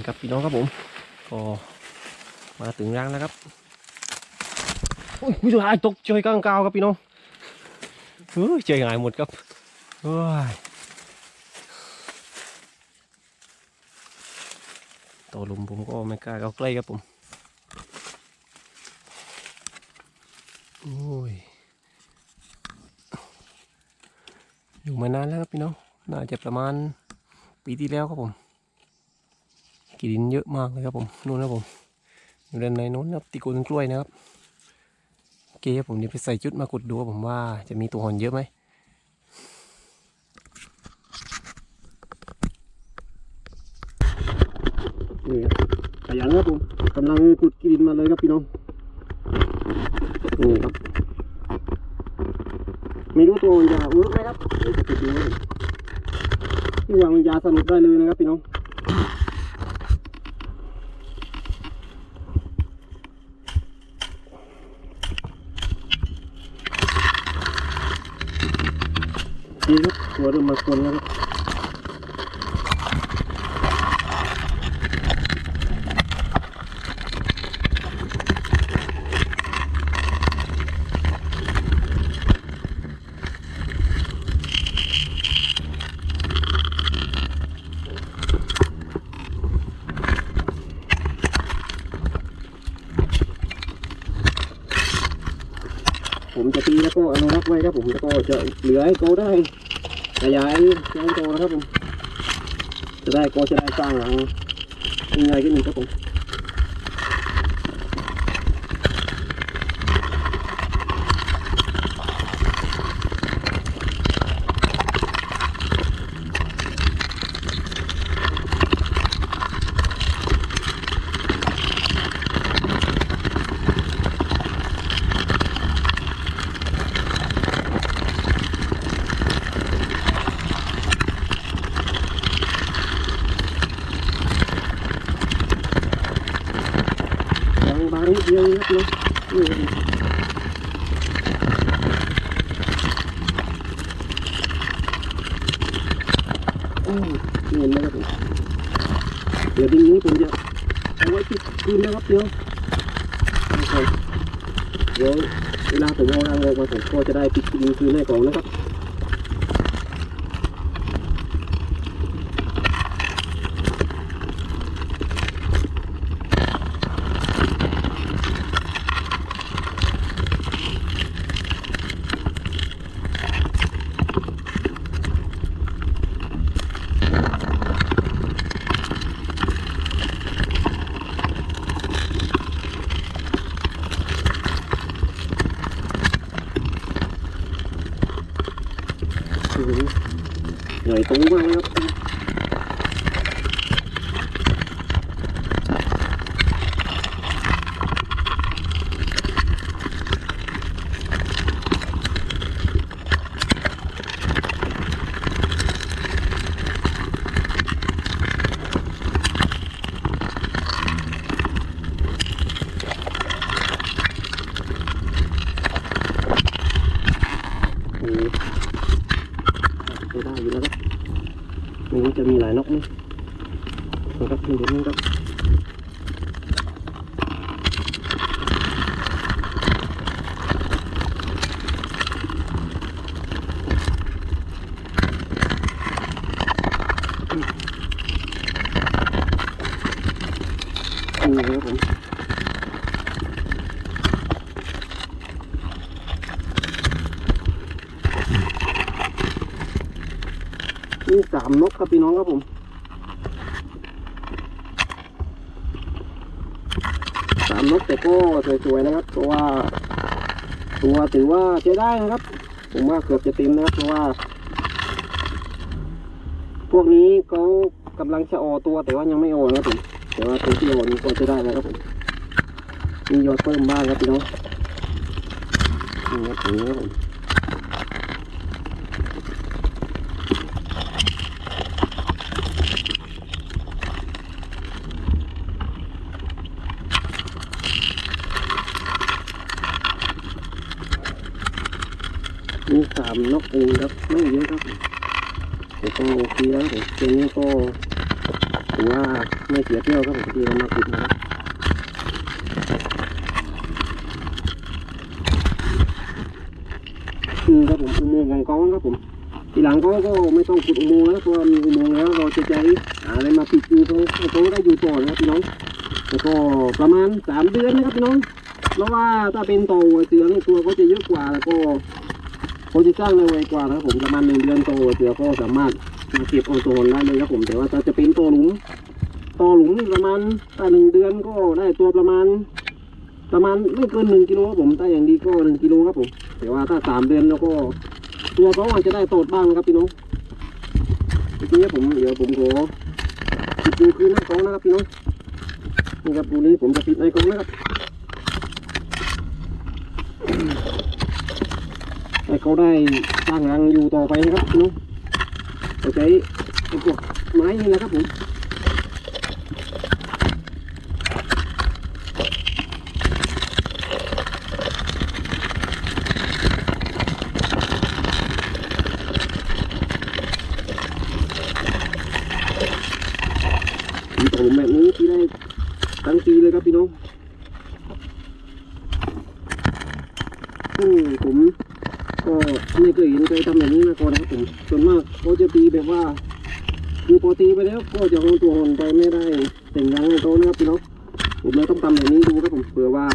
นี่ครับพี่น้องครับผมก็มาถึงรังแล้วครับโอ้ยผู้ายตกใจกลางกาวครับพี่น้องเฮ้ยใจหายหมดครับเฮ้ยต่อลมผมก็ไม่กล้าเข้าใกล้ครับผมโอ้ยอยู่มานานแล้วครับพี่น้องน่าจะประมาณปีที่แล้วครับผม กลินเยอะมากเลยครับผมนู่นนะผมอยู่ด้านในนู้นนะครับตีโกนกล้วยนะครับโอเคครับผมเดี๋ยวไปใส่ชุดมาขุดดูครับผมว่าจะมีตัวหอนเยอะไหมนี่ครับขยันครับผมกำลังขุดกลินมาเลยครับพี่น้องนี่ครับไม่รู้ตัวมันยาเวิร์กไหมครับเดี๋ยวจะขุดดูครับผมที่วางมันยาสนุกได้เลยนะครับพี่น้อง นี่ครับ ตัวเริ่มมาคนแล้วครับผมจะตีแล้วก็อนุรักษ์ไว้ครับผมแล้วก็จะเหลือให้เขาได้ ขยายเจ้โตนะครับผมจะได้ก็จะได้สร้างหลังง่ายขึ้นหนึ่งครับผม นิดเดียวนะครับเนาะนี่โอ้เงินนะครับเดี๋ยวทีนี้ผมจะเอาไว้ที่คืนนะครับเดี๋ยวเดี๋ยวเวลาผมเอารังออกมาผมก็จะได้ปิดคืนคืนให้ก่อนนะครับ โอ้โห ใหญ่โตมากเลยครับโอ้โห จะได้อยู่แล้วครับไม่รู้จะมีหลายนกไหมนะครับดูดูนี่ครับ นี่สามนกครับพี่น้องครับผมสามนกแต่ก็สวยๆนะครับ เพราะว่า ตัวถือว่าใช้ได้นะครับ ผมว่าเกือบจะเต็มนะครับเพราะว่า พวกนี้เขากำลังจะออตัวแต่ว่ายังไม่ออนะครับผมแต่ว่าตัวที่ออนี่ก็จะได้แล้วครับผมมียอดเพิ่มบ้างครับพี่น้องนี่ครับผมสามนกเองบไม่เยอะครับผมก็โอเคแล้วผมเกมนี้ก็ถือว่าไม่เสียเที่ยวครับผมที่เรามาขุดนะครับอืมครับผมอุโมงค์ของกองครับผมทีหลังก็ก็ไม่ต้องขุดอุโมงค์แล้วเพราะมีอุโมงค์แล้วเราจะใช้หาอะไรมาปิดอยู่ตรงตรงได้อยู่ต่อนะครับพี่น้องแล้วก็ประมาณสามเดือนนะครับพี่น้องเพราะว่าถ้าเป็นโตหัวเสือนี่ตัวเขาจะเยอะกว่าแล้วก็เขาจะสร้างได้ไวกว่านะครับผมประมาณหนึ่งเดือนโตหัวเสือก็สามารถ เก็บโอโซนได้เลยครับผมแต่ว่าจะเป็นโตหลุมโตหลุมนี่ประมาณถ้าหนึ่งเดือนก็ได้ตัวประมาณ ประมาณไม่เกินหนึ่งกิโลครับผมถ้าอย่างดีก็หนึ่งกิโลครับผมแต่ว่าถ้าสามเดือนแล้วก็ ตัวเขาอาจจะได้โตดบ้างนะครับพี่น้องทีนี้ผมเดี๋ยวผมขอปิดดูคืนให้เขานะครับพี่น้องนี่ครับดูนี้ผมจะปิดในกรงนะครับให้เขาได้สร้างรังอยู่ต่อไปนะครับพี่น้อง ใช้พวกไม้นี่นะครับผมต่อหลุมแบบนี้ที่ได้ทั้งปีเลยครับพี่น้องซึ่งผมก็ไม่เคยเห็นใครทำแบบนี้มาก่อนนะครับผมส่วนมากเขาจะตีแบบว่า คือพอ ตีไปแล้วก็จะโหนตัวหนไปไม่ได้แต่งรังให้เขานะครับพี่น้องผมเลยต้องทำแบบนี้ดูครับผมเผื่อว่า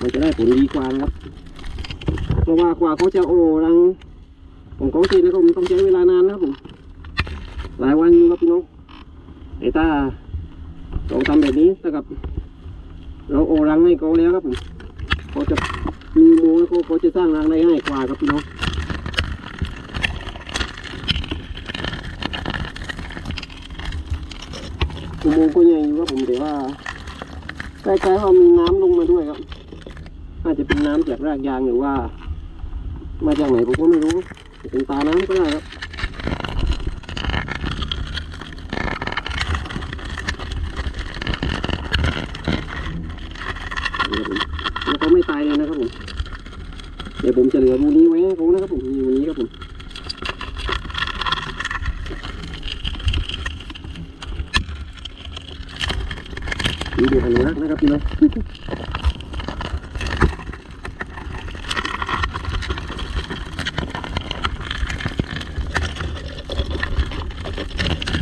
มันจะได้ผลดีกว่านะครับเพราะว่ากว่าเขาจะโอรังของเขาเสร็จนะครับผมต้องใช้เวลานานนะครับผมหลายวันอยู่ครับพี่น้องไอ้ตาลองทำแบบนี้ถ้ากับ เราโอรังให้เขาแล้วครับผมเขาจะมีโมแล้วเขาเขาจะสร้างรังได้ง่ายกว่าครับพี่น้อง อุโมงค์ก็ใหญ่อยู่ครับผมแต่ว่าใกล้ๆว่ามีน้ำลงมาด้วยครับอาจจะเป็นน้ำจากรากยางหรือว่า มาจากไหนผมก็ไม่รู้จะเป็นตาน้ำก็ได้ครับแล้วเขาไม่ตายเลยนะครับผมเดี๋ยวผมจะเหลือรูนี้ไว้ให้เขานะครับผมมีรูนี้ครับผม เด็กอนุรักษ์นะครับพี่น้อง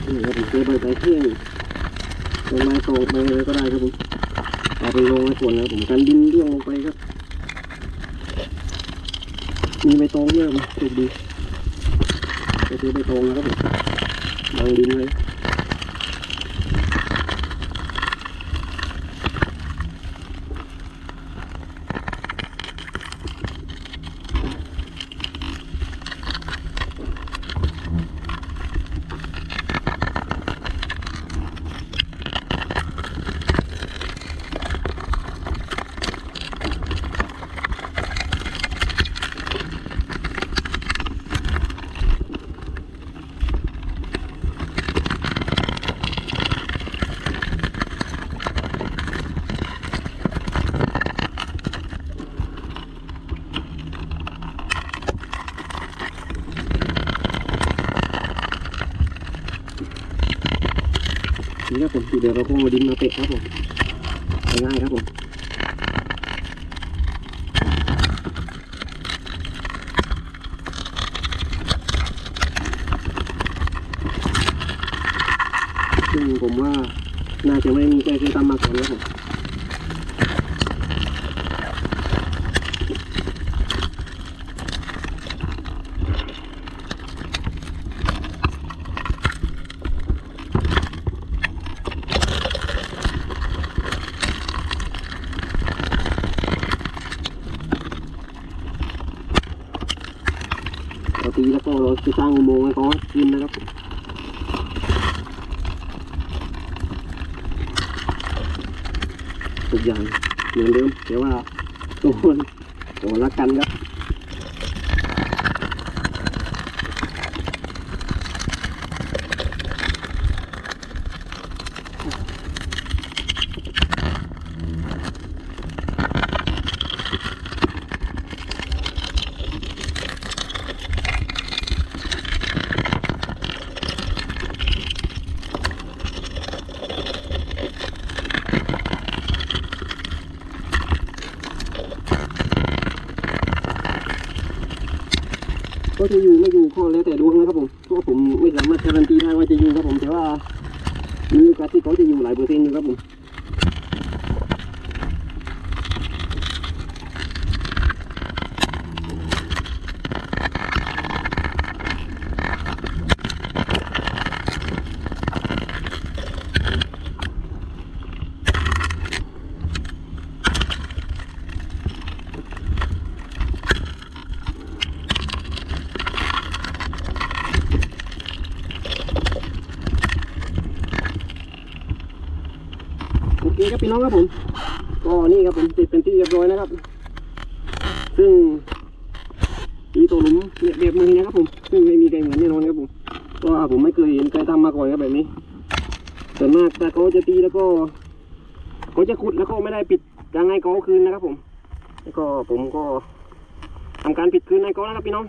นี่ครับผมเจอใบไม้เที่ยงใบไม้โตใบอะไรก็ได้ครับผมเอาไปลงไว้ฝนนะครับผมกันดินร่วงลงไปครับ มีใบตองด้วยมั้ยถูกดีไปซื้อใบตองนะครับผมบังดินเล ดี๋ยวเราคงมาดินมาเตะครับผมง่ายครับผมซึ่งผมว่าน่าจะไม่มีใครเคยทำมาก่อนแล้วผมเราตีแล้วก็เราจะสร้างอุโมงค์ให้เขากินนะครับผม ทุกอย่างเหมือนเดิมแต่ว่าตัวมันตัวละกันครับ จะอยู่ไม่อยู่ก็แล้วแต่ดวงนะครับผมเพราะผมไม่สามารถการันตีได้ว่าจะอยู่ครับผมแต่ว่ามีโอกาสที่เขาจะอยู่หลายเปอร์เซ็นต์อยู่ครับผม พี่น้องครับผมก็นี่ครับผมติดเป็นที่เรียบร้อยนะครับ ซึ่งมีตัวหลุมเนี่ยบมือนะครับผมซึ่งไม่มีใครเหมือนแน่นอนครับผมเพราะว่าผมไม่เคยเห็นใครทำมาก่อนครับแบบนี้ส่วนมากแต่เขาจะตีแล้วก็เขาจะขุดแล้วก็ไม่ได้ปิดยังไงก็คืนนะครับ ผม แล้วก็ผมก็ทำการปิดคืนในก็นะครับพี่น้อง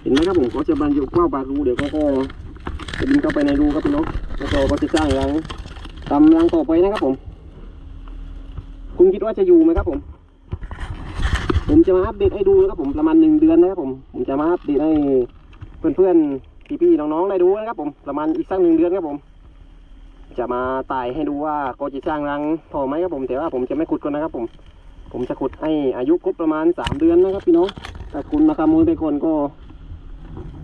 เห็นไหมครับผมเขาจะบรรจุเข้าปากรูเดี๋ยวเขาก็จะบินเข้าไปในรูครับพี่น้องแล้วก็เขาจะสร้างรัง ตำรังต่อไปนะครับผม คุณคิดว่าจะอยู่ไหมครับผม ผมจะมาอัปเดตให้ดูนะครับผมประมาณหนึ่งเดือนนะครับผม ผมจะมาอัปเดตให้เพื่อนๆพี่ๆน้องๆได้ดูนะครับผม ประมาณอีกสักหนึ่งเดือนครับผม จะมาตายให้ดูว่าก็จะสร้างรังพอไหมครับผม แต่ว่าผมจะไม่ขุดก่อนนะครับผม ผมจะขุดให้อายุครบประมาณสามเดือนนะครับพี่น้องถ้าคุณมาขโมยไปก่อนก็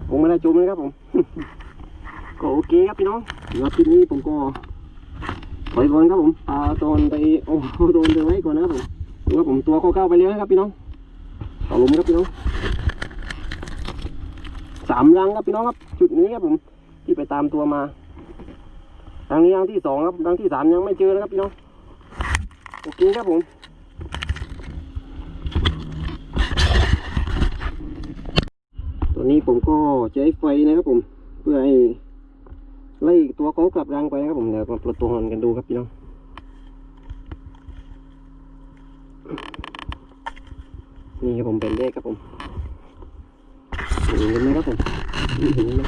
คงไม่ได้จมนะครับผมก็โอเคครับพี่น้องสำหรับคลิปนี้ผมก็ ไปก่อนครับผมปลาโดนไปโอ้โดนไปไว้ก่อนนะครับผมดูครับผมตัวเข้าไปแล้วนะครับพี่น้องต่อลมครับพี่น้องสามรังครับพี่น้องครับ จุดนี้ครับผมที่ไปตามตัวมารังนี้รังที่สองครับรังที่สามยังไม่เจอนะครับพี่น้องโอเคครับผมตอนนี้ผมก็ใช้ไฟนะครับผม เพื่อให้ ไล่ตัวเขากลับรังไปนะครับผมเดี๋ยวมาปลดตัวหอนกันดูครับพี่น้องนี่ครับผมเป็นเลขครับผมเห็นไหมครับผมเห็นไหม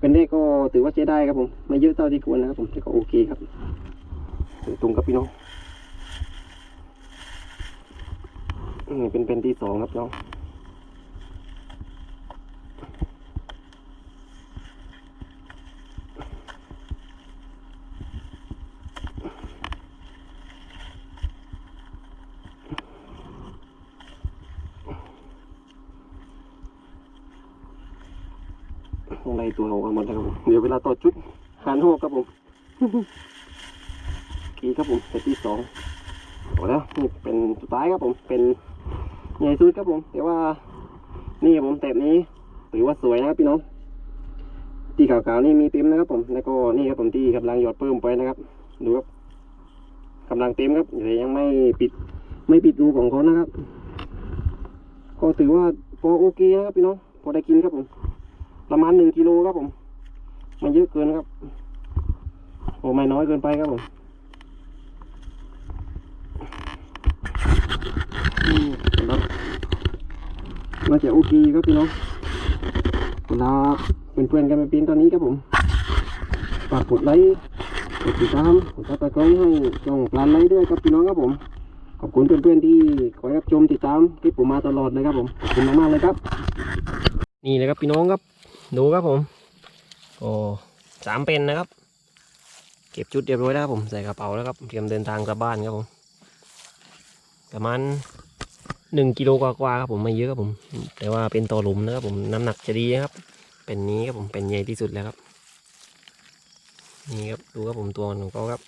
เป็นเลขก็ถือว่าใช้ได้ครับผมไม่เยอะเท่าที่ควรนะครับผมแต่ก็โอเคครับตรงครับพี่น้องนี่เป็นเป็นที่สองครับน้อง ตรงในตัวเราเอาหมดแล้วครับผมเดี๋ยวเวลาต่อชุดหันหัวครับผมโอเครับผมเป็นที่สองเอาแล้วนี่เป็นสุดท้ายครับผมเป็นใหญ่สุดครับผม แต่ว่า นี่ผมแตบนี้ถือว่าสวยนะครับพี่น้องที่ขาวๆนี่มีเต็มนะครับผมแล้วก็นี่ครับผมที่กำลังหยอดเพิ่มไปนะครับ ดูครับกำลังเต็มครับแต่ยังไม่ปิดไม่ปิดรูของเขานะครับ ก็ถือว่าพอโอเคนะครับพี่น้องพอได้กินครับผม ประมาณหนึ่งกิโลครับผมไม่เยอะเกินครับโอ้ไม่น้อยเกินไปครับผมมครับน่าจะโอเคครับพี่น้องเวลาเป็นเพื่อนกันไปปีนตอนนี้ครับผมฝากกดไลค์กดติดตามกดซับสไครต์ให้ช่องปลานไลค์ด้วยครับพี่น้องครับผม ขอบคุณเพื่อนๆที่คอยรับชมติดตามคลิปผมมาตลอดเลยครับผมขอบคุณมากๆเลยครับ นี่เลยครับพี่น้องครับ ดูครับผม โอ้สามเป็นนะครับ เก็บชุดเรียบร้อยแล้วครับผมใส่กระเป๋าแล้วครับเตรียมเดินทางกลับบ้านครับผมประมาณหนึ่งกิโลกว่าๆครับผมไม่เยอะครับผม แต่ว่าเป็นต่อหลุมนะครับผมน้ำหนักจะดีนะครับ เป็นนี้ครับผมเป็นใหญ่ที่สุดแล้วครับ นี่ครับดูครับผมตัวของเขาครับ